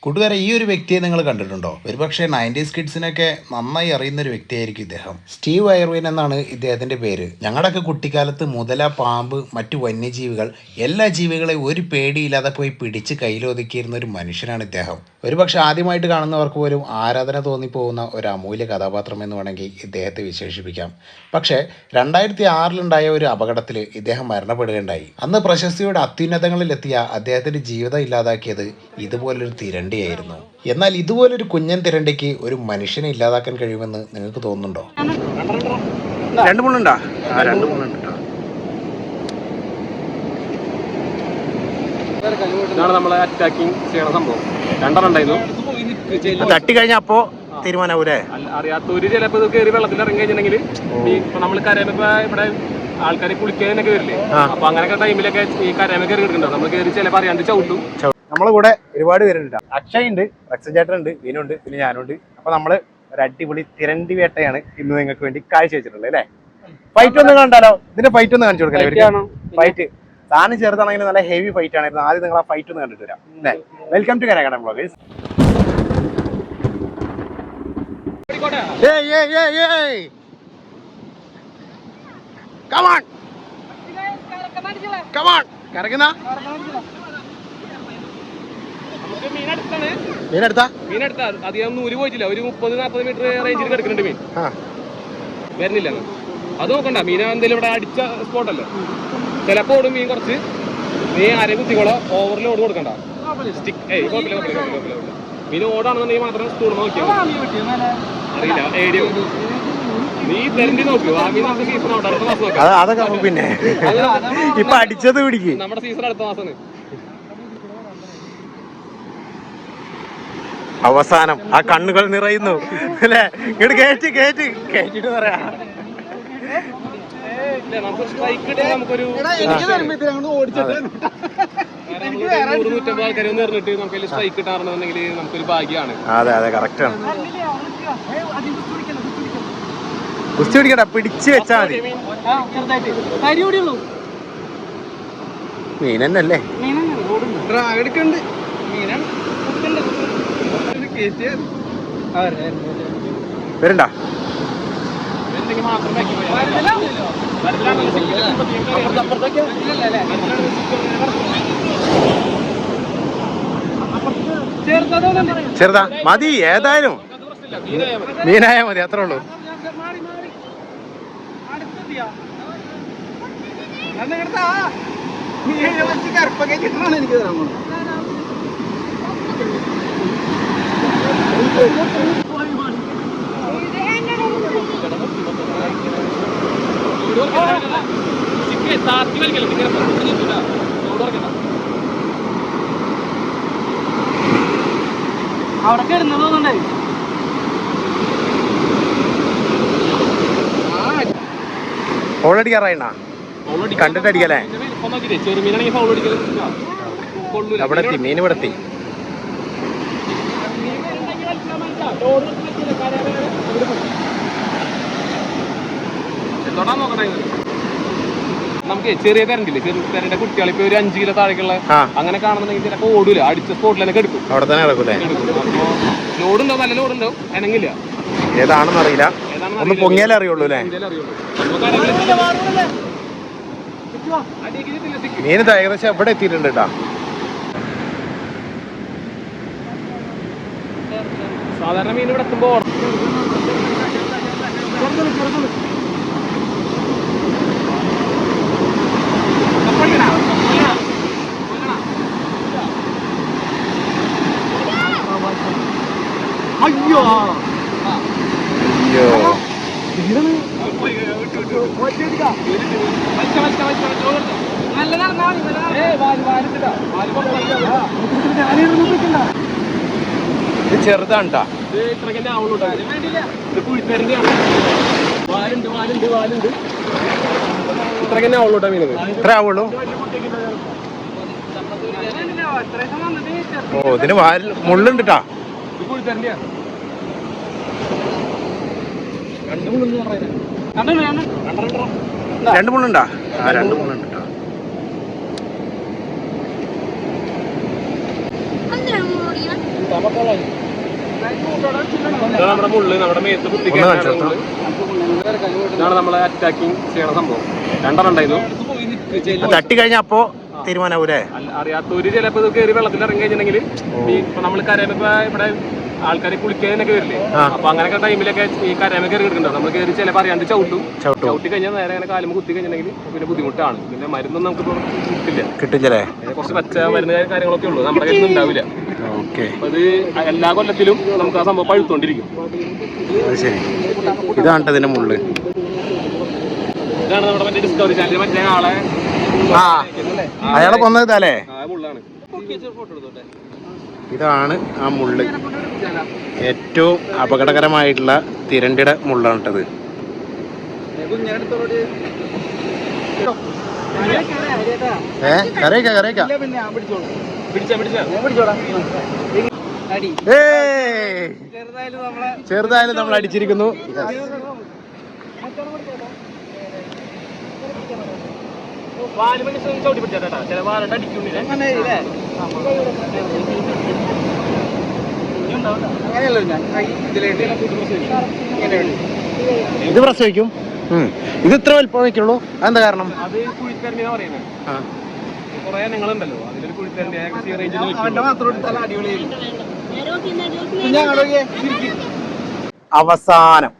കൂട്ടുകാരെ ഈ ഒരു വ്യക്തിയെ നിങ്ങൾ കണ്ടിട്ടുണ്ടോ? ഒരുപക്ഷെ നയന്റീസ് കിഡ്സിനൊക്കെ നന്നായി അറിയുന്ന ഒരു വ്യക്തിയായിരിക്കും ഇദ്ദേഹം. സ്റ്റീവ് ഐർവിൻ എന്നാണ് ഇദ്ദേഹത്തിന്റെ പേര്. ഞങ്ങളുടെയൊക്കെ കുട്ടിക്കാലത്ത് മുതല പാമ്പ് മറ്റു വന്യജീവികൾ എല്ലാ ജീവികളെയും ഒരു പേടിയില്ലാതെ പോയി പിടിച്ച് കയ്യിലൊതുക്കിയിരുന്ന ഒരു മനുഷ്യനാണ് ഇദ്ദേഹം. ഒരുപക്ഷെ ആദ്യമായിട്ട് കാണുന്നവർക്ക് പോലും ആരാധന തോന്നിപ്പോകുന്ന ഒരു അമൂല്യ കഥാപാത്രം എന്ന് വേണമെങ്കിൽ ഇദ്ദേഹത്തെ വിശേഷിപ്പിക്കാം. പക്ഷേ രണ്ടായിരത്തി ആറിലുണ്ടായ ഒരു അപകടത്തിൽ ഇദ്ദേഹം മരണപ്പെടുകയുണ്ടായി. അന്ന് പ്രശസ്തിയുടെ അത്യുന്നതങ്ങളിലെത്തിയ അദ്ദേഹത്തിന്റെ ജീവിതം ഇല്ലാതാക്കിയത് ഇതുപോലൊരു തിരണ്ടിയായിരുന്നു എന്നാൽ ഇതുപോലൊരു കുഞ്ഞൻ തിരണ്ടിക്ക് ഒരു മനുഷ്യനെ ഇല്ലാതാക്കാൻ കഴിയുമെന്ന് നിങ്ങൾക്ക് തോന്നുന്നുണ്ടോ? രണ്ട് ആ രണ്ട് ഇതാണ് നമ്മളെ അറ്റാക്കിങ് ചെയ്യണ സംഭവം. രണ്ടെണ്ണം ഉണ്ടായിരുന്നു. തട്ടി കഴിഞ്ഞപ്പോ തീരുമാനാവൂലേ? അറിയാത്തവര് ചിലപ്പോ കയറി വെള്ളത്തിൽ ഇറങ്ങി കഴിഞ്ഞിട്ടുണ്ടെങ്കിൽ ഇപ്പൊ നമ്മൾ ഇവിടെ ആൾക്കാർ കുളിക്കാനൊക്കെ വരില്ലേ? അപ്പൊ അങ്ങനെയൊക്കെ ടൈമിലൊക്കെ ഈ കരമൊക്കെ കയറി കിടക്കുന്നുണ്ടോ നമ്മൾ കയറി ചിലപ്പോ അറിയാണ്ട് ചവിട്ടും. നമ്മളെ കൂടെ ഒരുപാട് പേരുണ്ട് അക്ഷയ് ഉണ്ട് റക്സചേട്ടൻ ഉണ്ട് വീനുണ്ട് പിന്നെ ഞാനുണ്ട്. അപ്പൊ നമ്മൾ ഒരു അടിപൊളി തിരണ്ടി വേട്ടയാണ് ഇന്ന് നിങ്ങൾക്ക് വേണ്ടി കാഴ്ച വെച്ചിട്ടുള്ളത് അല്ലേ? ഫൈറ്റ് ഒന്ന് കണ്ടാലോ? ഇതിന്റെ ഫൈറ്റ് ഒന്ന് കാണിച്ചു കൊടുക്കാം ഫൈറ്റ് സാധനം ചെറുതാണെങ്കിൽ നല്ല ഹെവി ഫൈറ്റ് ആയിരുന്നു ആദ്യം നിങ്ങൾ ആ ഫൈറ്റ് ഒന്ന് കണ്ടിട്ട് വരാം അല്ലേ? Welcome to കനകടം bloggers Hey, hey, hey, hey! Come on! Come on! കറങ്ങുന്ന? നമുക്ക് മീൻ എടുത്താ? മീനെടുത്താ മീൻ എടുത്താ. അധികം നൂൽ പോയിട്ടില്ല. ഒരു മുപ്പത് നാപ്പത് മീറ്റർ റേഞ്ചിൽ കിടക്കുന്നുണ്ട് മീൻ. ആ. വരുന്നില്ല. അത് നോക്കണ്ട. മീൻ എന്തെങ്കിലും ഇവിടെ അടിച്ച സ്പോട്ടല്ലേ ചിലപ്പോ ഓടും മീൻ കുറച്ച്. നീ അര കുത്തിക്കോളോ. ഓവറിൽ ഓട് കൊടുക്കണ്ട. സ്റ്റിക്ക് ഏയ് കുഴപ്പമില്ല കുഴപ്പമില്ല കുഴപ്പമില്ല കുഴപ്പമില്ല. മീൻ ഓടാണെന്നുണ്ടെങ്കിൽ മാത്രം സ്കൂൾ നോക്കിയാൽ അറിയില്ല. ഏരിയ മാസം അതൊക്കെ പിന്നെ. ഇപ്പൊ അടിച്ചത് പിടിക്കും. നമ്മുടെ സീസൺ അടുത്ത മാസമാണ്. അവസാനം ആ കണ്ണുകൾ നിറയുന്നു. അല്ലേ? ഇങ്ങോട്ട് കേറ്റി കേറ്റി കേറ്റിട്ട് പറയാ. ഇല്ല നമുക്ക് സ്ട്രൈക്ക് കിട്ടിയാൽ നമുക്കൊരു നൂറ് നൂറ്റമ്പത് ആൾക്കാരെ ഒന്ന് എറിഞ്ഞിട്ട് നമുക്ക് സ്ട്രൈക്ക് കിട്ടാറുണ്ടെന്നുണ്ടെങ്കിൽ നമുക്കൊരു ഭാഗ്യമാണ്. അതെ അതെ കറക്റ്റ് ആണ്. കുസ്തി പിടിക്കണ്ട പിടിച്ച് വെച്ചാ മതി. മീൻ തന്നെയല്ലേ എടുക്കണ്ട്. മീനാണ്. വരണ്ട. ചെറുതാ. മതി ഏതായാലും. മീനായ മതി അത്രേ ഉള്ളൂ. താത്തി വലിക്കല്ലോ ഇങ്ങനെ ഇറക്കണ്ട അവിടെ തോന്നുന്നുണ്ടായി എത്തി മീൻ ഇവിടെ എത്തി. നമുക്ക് ചെറിയ തരണ്ടില്ലേ? ചെറിയ തരന്റെ കുട്ടികളെ ഇപ്പൊ ഒരു അഞ്ച് കിലോ താഴേക്കുള്ള അങ്ങനെ കാണുന്നുണ്ടെങ്കിൽ ചിലപ്പോ ഓടൂല. അടിച്ച സ്പോട്ടിൽ തന്നെ എടുക്കും അവിടെ തന്നെ അപ്പൊ ലോഡുണ്ടോ നല്ല ലോഡുണ്ടോ അനങ്ങില്ല. ഏതാണെന്ന് അറിയില്ല. ഒന്ന്. പൊങ്ങിയാലേ അറിയുള്ളൂ അല്ലേ? ഇത് ഏകദേശം എവിടെ എത്തിയിട്ടുണ്ട് കേട്ടാ സാധാരണ മീൻ ഇവിടെ എത്തുമ്പോ നല്ല നടന്നാ കേട്ടാ ഇത് ഇത്ര ആവുള്ളൂ. ഓ ഇതിന് വാൽ മുള്ളുണ്ട് കേട്ടാ രണ്ട് മുള്ളുണ്ടാ? ആ രണ്ട് മുള്ളുണ്ട് കേട്ടോ. നമ്മുടെ മുള്ള് നമ്മുടെ മേത്ത് ഇതാണ് നമ്മളെ അറ്റാക്കിങ് ചെയ്യണ സംഭവം. രണ്ടെണ്ണുണ്ടായിരുന്നു തട്ടി കഴിഞ്ഞ അപ്പോ തീരുമാനാവൂലേ? അറിയാത്ത അറിയാത്തവര് ചിലപ്പോ ഇത് കയറി വെള്ളത്തിൽ ഇറങ്ങി കഴിഞ്ഞിട്ടുണ്ടെങ്കിൽ ഈ ഇപ്പൊ നമ്മൾ കരയിലിപ്പോ ഇവിടെ ആൾക്കാർ കുളിക്കാനൊക്കെ വരില്ലേ? അപ്പൊ അങ്ങനെയൊക്കെ ടൈമിലൊക്കെ ഈ കരമ കയറി കിടക്കുന്നുണ്ടാവും നമ്മൾ കയറി ചിലപ്പോൾ അറിയാണ്ട് ചവിട്ടും. ചവിട്ടും. കഴിഞ്ഞാൽ നേരെ അങ്ങനെ കാലം കുത്തി കഴിഞ്ഞിട്ടുണ്ടെങ്കിൽ പിന്നെ ബുദ്ധിമുട്ടാണ്. പിന്നെ മരുന്നൊന്നും നമുക്ക് കിട്ടില്ല. കിട്ടില്ലേ കുറച്ച് പച്ച മരുന്ന് കാര്യങ്ങളൊക്കെ ഉള്ളൂ. നമ്മുടെ കയ്യിൽ ഉണ്ടാവില്ല. അത് എല്ലാ കൊല്ലത്തിലും നമുക്ക് ആ സംഭവം പഴുത്തോണ്ടിരിക്കും. ശരി. ഇതാണ് ഇതിന്റെ മുള്ള്. ഇതാണ് നമ്മുടെ മറ്റേ ഡിസ്കവറി ചാനൽ മറ്റേ ആളെ ആ. അയാളെ കൊന്നത് മുള്ളാണ്. ഫോട്ടോ മുള്ളാണ് ഇതാണ് ആ മുള്ള്. ഏറ്റവും അപകടകരമായിട്ടുള്ള തിരണ്ടിട മുള്ളാണ് കേട്ടത് ഏ! കറിയിക്ക കറിയിക്ക ചെറുതായാലും നമ്മൾ അടിച്ചിരിക്കുന്നു ചവിട്ടി ചില അടിക്കുന്നില്ല അങ്ങനെയല്ലോ ഞാൻ. ഇതിലേക്ക് ഇത് പ്രസവിക്കും. ഇത് ഇത്ര വലിപ്പം വയ്ക്കുള്ളൂ. അതെന്താ കാരണം? അത് കുഴിത്തരണ്ടിയാ പറയുന്നത്. ആ. കുറെ നിങ്ങളുണ്ടല്ലോ. അതിലൊരു കുഴിത്തരണ്ടി ഏകദേശം ഈ റേഞ്ചിൽ അവന്റെ മാത്രം അവസാനം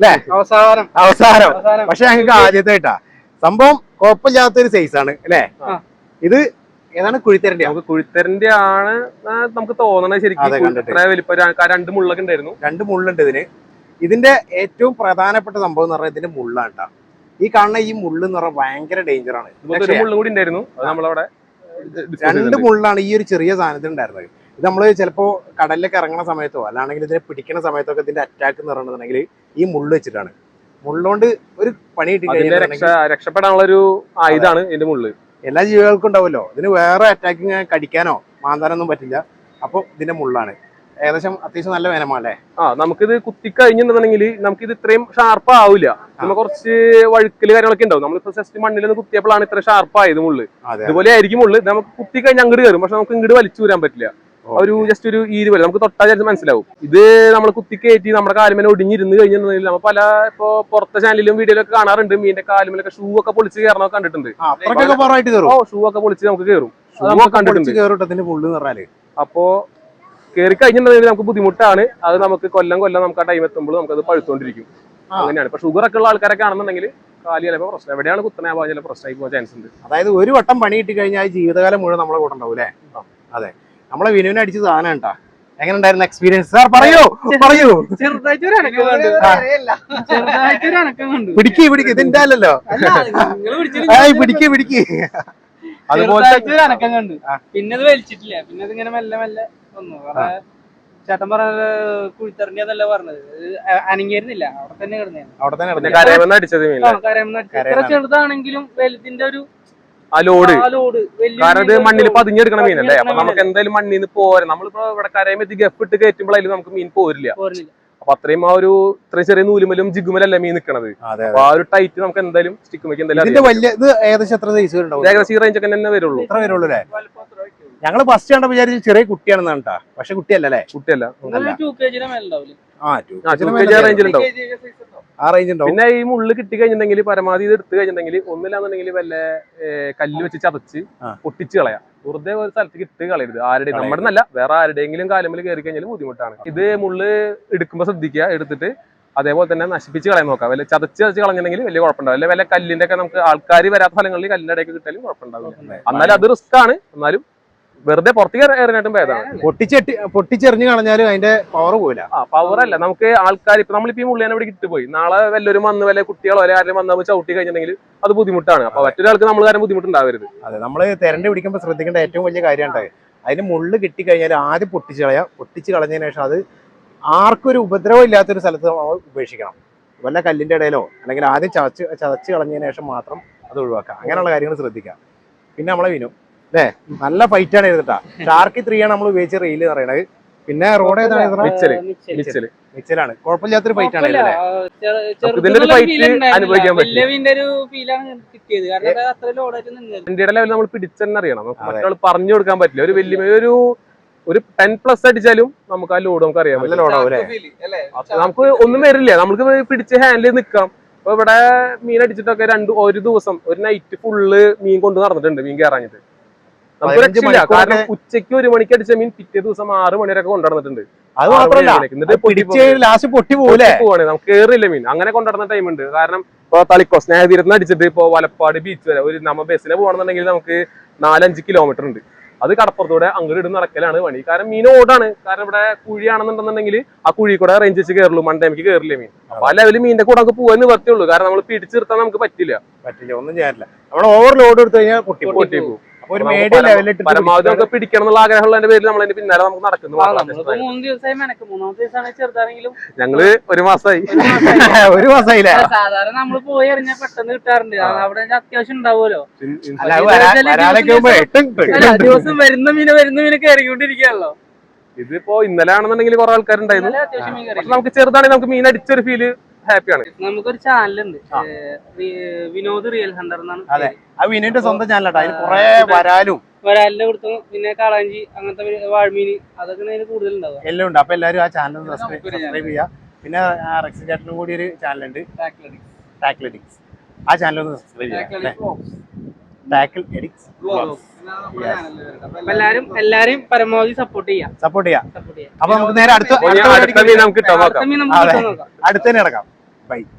അല്ലേ അവസാനം. അവസാനം. അവസാനം. പക്ഷെ ഞങ്ങൾക്ക് ആദ്യത്തെ കേട്ടാ സംഭവം കുഴപ്പമില്ലാത്തൊരു സൈസ് ആണ് അല്ലേ. ഇത് ഏതാണ് കുഴിത്തരന്റെ നമുക്ക് കുഴിത്തരണ്ടി ആണ് നമുക്ക് തോന്നണത് ശരിക്കും വലിപ്പം രണ്ട് മുള്ളൊക്കെ ഉണ്ടായിരുന്നു. രണ്ട് മുള്ളുണ്ട് ഇതിന്. ഇതിന്റെ ഏറ്റവും പ്രധാനപ്പെട്ട സംഭവം എന്ന് പറഞ്ഞാൽ ഇതിന്റെ മുള്ളാണ്. ഈ കാണുന്ന ഈ മുള്ള് എന്ന് പറഞ്ഞാൽ ഭയങ്കര ഡേഞ്ചർ ആണ്. മുള്ളും കൂടി ഉണ്ടായിരുന്നു. നമ്മളവിടെ രണ്ട്. മുള്ളാണ് ഈ ഒരു ചെറിയ സാധനത്തിൽ ഉണ്ടായിരുന്നത്. ഇത് നമ്മൾ ചിലപ്പോ കടലിലൊക്കെ ഇറങ്ങുന്ന സമയത്തോ അല്ലാണെങ്കിൽ ഇതിനെ പിടിക്കുന്ന സമയത്തൊക്കെ ഇതിന്റെ അറ്റാക്ക് എന്ന് പറയുന്നുണ്ടെങ്കിൽ ഈ മുള്ള് വെച്ചിട്ടാണ്. മുള്ളുകൊണ്ട് ഒരു പണി രക്ഷപ്പെടാനുള്ള ഒരു ആയുധാണ് ഇതിന്റെ മുള്ള്. എല്ലാ ജീവികൾക്കും ഉണ്ടാവുമല്ലോ. ഇതിന് വേറെ അറ്റാക്കിങ് കടിക്കാനോ മാന്താനൊന്നും പറ്റില്ല. അപ്പൊ ഇതിന്റെ മുള്ളാണ്. ഏകദേശം അത്യാവശ്യം നല്ല വേനമല്ലേ ആ നമുക്കിത് കുത്തി കഴിഞ്ഞിട്ടുണ്ടെങ്കിൽ നമുക്ക് ഇത് ഇത്രയും ഷാർപ്പ് ആവില്ല. നമുക്ക് കുറച്ച് വഴുക്കൽ കാര്യങ്ങളൊക്കെ ഉണ്ടാവും. നമ്മളിപ്പോ ജസ്റ്റ് മണ്ണിൽ നിന്ന് കുത്തിയപ്പോഴാണ് ഇത്ര ഷാർപ്പ് ആയത് മുള്ള്. ഇതുപോലെ ആയിരിക്കും മുള്ള്. നമുക്ക് കുത്തി കഴിഞ്ഞാൽ അങ്ങോട്ട് കയറും പക്ഷെ നമുക്ക് ഇങ്ങോട്ട് വലിച്ചു വരാൻ പറ്റില്ല. ഒരു ജസ്റ്റ് ഒരു ഈ പോലെ. നമുക്ക് തൊട്ടാ ചേർത്ത് മനസ്സിലാവും. ഇത് നമ്മൾ കുത്തി കയറ്റി നമ്മുടെ കാലുമേലെ ഒടിഞ്ഞിരുന്ന് കഴിഞ്ഞിട്ടുണ്ടെങ്കിൽ നമ്മൾ പല ഇപ്പൊ പുറത്തെ ചാനലിലും വീഡിയോയിലൊക്കെ കാണാറുണ്ട്. മീനിന്റെ കാലുമേലൊക്കെ ഷൂ ഒക്കെ പൊളിച്ച് കയറണമൊക്കെ കണ്ടിട്ടുണ്ട്. ഓ ഷൂ ഒക്കെ പൊളിച്ച് നമുക്ക് കയറും കണ്ടിട്ടുണ്ട്. അപ്പോ കയറി കഴിഞ്ഞിട്ടുണ്ടെങ്കിൽ നമുക്ക് ബുദ്ധിമുട്ടാണ്. അത് നമുക്ക് കൊല്ലം കൊല്ലം നമുക്ക് ആ ടൈം എത്തുമ്പോൾ നമുക്ക് അത് പഴുത്തോണ്ടിരിക്കും അങ്ങനെയാണ്. ഇപ്പൊ ഷുഗർ ഒക്കെ ഉള്ള ആൾക്കാരൊക്കെ ആണെന്നുണ്ടെങ്കിൽ കാലി ചിലപ്പോൾ പ്രശ്നം. എവിടെയാണ് കുത്തനെ ആവാൻ ചില പ്രശ്നമായി പോകാൻ ചാൻസ് ഉണ്ട്. അതായത് ഒരു വട്ടം പണി കിട്ടി കഴിഞ്ഞാൽ ജീവിതകാലം മുഴുവൻ നമ്മളെ കൂടെ ഉണ്ടാവും അല്ലേ? അതെ. നമ്മളെ വിനുവിനെ അടിച്ച സാധനം കേട്ടാ എങ്ങനെ ഉണ്ടായിരുന്നു എക്സ്പീരിയൻസ് സാർ പറയൂ പറയൂ. പിടിക്ക് പിടിക്ക്. ഇതിന്റെ അല്ലല്ലോ പിടിക്ക് പിടിക്ക്. അതുപോലെ അനക്കം കണ്ടു. പിന്നെ അത് വലിച്ചിട്ടില്ല. പിന്നെ അത് ഇങ്ങനെ മെല്ലെ മെല്ലെ വന്നു. ചേട്ടൻ പറഞ്ഞ കുഴിത്തെറിഞ്ഞതല്ല പറഞ്ഞത്. അനങ്ങിയിരുന്നില്ല. അവിടെ തന്നെ കിടന്നു അവിടെ തന്നെ ചെറുതാണെങ്കിലും വലുതിന്റെ ഒരു ആ ലോഡ്. ആ ലോഡ്. വലിയ കാരണം ഇത് മണ്ണിൽ. പതിഞ്ഞെടുക്കണ മീനല്ലേ? അപ്പൊ നമുക്ക് എന്തായാലും മണ്ണിൽ നിന്ന് പോരാ. നമ്മളിപ്പോ ഇവിടെ കരയുമ്പോ ഗഫ് ഇട്ട് കയറ്റുമ്പോഴായാലും നമുക്ക് മീൻ പോരില്ല. അപ്പൊ അത്രയും ആ ഒരു ഇത്രയും ചെറിയ നൂലുമലും ജിഗുമലല്ല മീൻ നിൽക്കണത് അപ്പൊ ആ ഒരു ടൈറ്റ് നമുക്ക് എന്തായാലും സ്റ്റിക്കുമ്പോഴേക്ക് എന്തായാലും ഇതിന്റെ വലിയ ഇത് ഏകദേശം ഈ റേഞ്ച് ഒക്കെ തന്നെ വരുള്ളൂ. ഞങ്ങൾ ഫസ്റ്റ് കണ്ട വിചാരിച്ചു ചെറിയ കുട്ടിയാണെന്നാണ് കേട്ടാ പക്ഷെ കുട്ടിയല്ലേ അല്ലേ? കുട്ടിയല്ല? ആ two ആ റേഞ്ച് ഉണ്ടാവും പിന്നെ ഈ മുള്ള് കിട്ടി കഴിഞ്ഞിട്ടുണ്ടെങ്കിൽ പരമാവധി ഇത് എടുത്തു കഴിഞ്ഞിട്ടുണ്ടെങ്കിൽ ഒന്നില്ലാന്നുണ്ടെങ്കിൽ വല്ല കല്ല് വെച്ച് ചതച്ച്. പൊട്ടിച്ച് കളയാം. വെറുതെ ഒരു സ്ഥലത്തേക്ക് ഇട്ട് കളയരുത്. ആരുടെ. നമ്മുടെ നല്ല വേറെ ആരുടെയെങ്കിലും കാലുമ്പിൽ കയറി കഴിഞ്ഞാൽ ബുദ്ധിമുട്ടാണ്. ഇത് മുള്ള് എടുക്കുമ്പോൾ ശ്രദ്ധിക്കുക എടുത്തിട്ട് അതേപോലെ തന്നെ നശിപ്പിച്ച് കളയാൻ നോക്കാം വല്ല ചതച്ച് ചതച്ച് കളഞ്ഞിട്ടുണ്ടെങ്കിൽ വലിയ കുഴപ്പമുണ്ടാവില്ല. വല്ല കല്ലിന്റെ ഒക്കെ നമുക്ക് ആൾക്കാർ വരാത്ത സ്ഥലങ്ങളിൽ കല്ലിന്റെ ഇടയ്ക്ക് കിട്ടിയാലും കുഴപ്പമുണ്ടാവില്ല. എന്നാലും അത് റിസ്ക് ആണ്. എന്നാലും വെറുതെ പുറത്തേക്ക് എറിഞ്ഞിട്ടും ഭേദമാണ് പൊട്ടിച്ചെട്ടി പൊട്ടിച്ചെറിഞ്ഞു കളഞ്ഞാലും അതിന്റെ പവർ പോയില്ല ആ പവർ അല്ല. നമുക്ക് ആൾക്കാർ ഇപ്പൊ നമ്മളിപ്പോ ഈ മുള്ളിനെ ഇവിടെ കിട്ടി പോയി. നാളെ വല്ലവരും വന്ന് വല്ല കുട്ടികളോ അല്ലെ ആരെങ്കിലും വന്നാൽ ചവിട്ടി കഴിഞ്ഞിട്ടുണ്ടെങ്കിൽ അത് ബുദ്ധിമുട്ടാണ്. അപ്പൊ മറ്റൊരാൾക്ക് നമ്മൾ കാരണം ബുദ്ധിമുട്ടുണ്ടാവരുത്. അതെ നമ്മൾ തെരണ്ടി പിടിക്കുമ്പോൾ ശ്രദ്ധിക്കേണ്ട ഏറ്റവും വലിയ കാര്യമാണ് അതിന് മുള്ള് കിട്ടി കഴിഞ്ഞാൽ ആദ്യം പൊട്ടിച്ച് കളയാം. പൊട്ടിച്ച് കളഞ്ഞതിന് ശേഷം അത് ആർക്കും ഒരു ഉപദ്രവം ഇല്ലാത്തൊരു സ്ഥലത്ത് നമ്മൾ ഉപേക്ഷിക്കണം. വല്ല കല്ലിന്റെ ഇടയിലോ അല്ലെങ്കിൽ ആദ്യം ചതച്ച് ചതച്ച് കളഞ്ഞതിന് ശേഷം മാത്രം അത് ഒഴിവാക്കാം അങ്ങനെയുള്ള കാര്യങ്ങൾ ശ്രദ്ധിക്കാം പിന്നെ നമ്മളെ വിനു അല്ലേ? നല്ല ഫൈറ്റ് ആണ് ചെയ്തിട്ടാ ഷാർക്കി ത്രീ ആണ് നമ്മൾ ഉപയോഗിച്ച റീൽ എന്ന് പറയുന്നത് പിന്നെ റോഡ് ഏതാണ്? മിച്ചൽ. മിച്ചൽ. മിച്ചൽ. മിച്ചലാണ്. കുഴപ്പമില്ലാത്തൊരു ഫൈറ്റ് ആണ് ഇതിന്റെ ഒരു ഉണ്ടായിരുന്നില്ല. അനുഭവിക്കാൻ പറ്റും. ഇന്ത്യയുടെ ലെവലിൽ നമ്മൾ പിടിച്ചെന്നറിയണം. മറ്റൊരാൾ പറഞ്ഞു കൊടുക്കാൻ പറ്റില്ല. ഒരു വലിയ ഒരു ഒരു ടെൻ പ്ലസ് അടിച്ചാലും നമുക്ക് ആ ലോഡ് നമുക്ക് അറിയാൻ പറ്റില്ല. നമുക്ക് ഒന്നും വരില്ല. നമുക്ക് പിടിച്ച് ഹാൻഡിൽ നിൽക്കാം ഇപ്പൊ ഇവിടെ മീൻ അടിച്ചിട്ടൊക്കെ രണ്ട് ഒരു ദിവസം ഒരു നൈറ്റ് ഫുള്ള് മീൻ കൊണ്ട് നടന്നിട്ടുണ്ട് മീൻ കയറാഞ്ഞിട്ട് കാരണം ഉച്ചയ്ക്ക് ഒരു മണിക്ക് അടിച്ച മീൻ പിറ്റേ ദിവസം ആറ് മണി വരെ അത് മാത്രമല്ല പിടിച്ച് ലാസ്റ്റ് പൊട്ടി പോവാണ് നമുക്ക് കേറില്ല മീൻ. അങ്ങനെ കൊണ്ടുനടന്ന ടൈം ഉണ്ട്. കാരണം ഇപ്പൊ തളിക്കോ സ്നേഹതീരത്ത് അടിച്ചിട്ട് ഇപ്പൊ വലപ്പാട് ബീച്ച് വരെ ഒരു നമ്മ ബസ്സിനെ പോകണമെന്നുണ്ടെങ്കിൽ നമുക്ക് നാലഞ്ച് കിലോമീറ്റർ ഉണ്ട്. അത് കടപ്പുറത്തൂടെ അങ്ങോട്ട് ഇടുന്ന നടക്കലാണ് പണി. കാരണം മീൻ ഓടാണ്. കാരണം ഇവിടെ കുഴിയാണെന്നുണ്ടെന്നുണ്ടെങ്കിൽ ആ കുഴി കൂടെ റേഞ്ച് വെച്ച് കയറുള്ളൂ മണ്ടേമിക്ക് കയറില്ല മീൻ. അപ്പൊ ആ ലെവലിൽ മീനിന്റെ കൂടെ നമുക്ക് പോകാൻ നിവർത്തിയുള്ളൂ. കാരണം നമ്മൾ പിടിച്ചു നിർത്താൻ നമുക്ക് പറ്റില്ല. പറ്റില്ല ഒന്നും ചെയ്യാനില്ല. നമ്മൾ ഓവർ ലോഡ് എടുത്തു കഴിഞ്ഞാൽ പൊട്ടി പോകും. പൊട്ടി പോകും. ഒരു മീഡിയം ലെവലിൽ പരമാവധി നമുക്ക് പിടിക്കണം എന്നുള്ള ആഗ്രഹമുള്ളതിന്റെ പേരിൽ നമ്മൾ അതിന്റെ പിന്നാലെ നമുക്ക് നടക്കുന്നു മൂന്ന് ദിവസമായി മെനക്ക്. മൂന്നാമത്തെ ദിവസമാണ് ചെറുതാണെങ്കിലും ഞങ്ങൾ ഒരു മാസമായി ഒരു മാസമായി. ഒരു മാസമായില്ലേ സാധാരണ നമ്മൾ പോയി അറിഞ്ഞാൽ പെട്ടെന്ന് കിട്ടാറുണ്ട്. അവിടെ അത്യാവശ്യം ഉണ്ടാവുമല്ലോ. ദിവസം വരുന്ന മീന് വരുന്ന മീന് കയറിക്കൊണ്ടിരിക്കുകയാണല്ലോ. ഇതിപ്പോ ഇന്നലെ ആണെന്നുണ്ടെങ്കിൽ കുറെ ആൾക്കാരുണ്ടായിരുന്നു. നമുക്ക് ചെറുതാണെങ്കിൽ നമുക്ക് മീൻ അടിച്ചൊരു ഫീൽ ഹാപ്പിയാണ്. നമുക്കൊരു ചാനലുണ്ട്. വിനോദ് റിയൽ ഹണ്ടർ എന്നാണ് അതെ. ആ വിനോദിന്റെ സ്വന്തം ചാനലാട്ടോ. അതിന് കുറെ വരാലും. വരാലിന്റെ കൊടുത്തു പിന്നെ കാളാഞ്ചി അങ്ങനത്തെ മീൻ- വാഴമീൻ അതൊക്കെ അതിന് കൂടുതൽ ഉണ്ടാവുക എല്ലാം ഉണ്ട്. അപ്പൊ എല്ലാവരും ആ ചാനൽ സബ്സ്ക്രൈബ് ചെയ്യുക പിന്നെ റെക്സ് ചേട്ടനും കൂടി ഒരു ചാനലുണ്ട്. ടാക്ലറ്റിക്സ് ആ ചാനൽ ഒന്ന് സബ്സ്ക്രൈബ് ചെയ്യാം. ടാക്കിൾ എഡിക്സ് അപ്പൊ എല്ലാരും എല്ലാരും പരമാവധി സപ്പോർട്ട് ചെയ്യാം. സപ്പോർട്ട് ചെയ്യാം. അപ്പൊ നമുക്ക് നേരെ അടുത്ത അടുത്ത നമുക്ക്. അടുത്തന്നെ ഇറക്കാം Bye.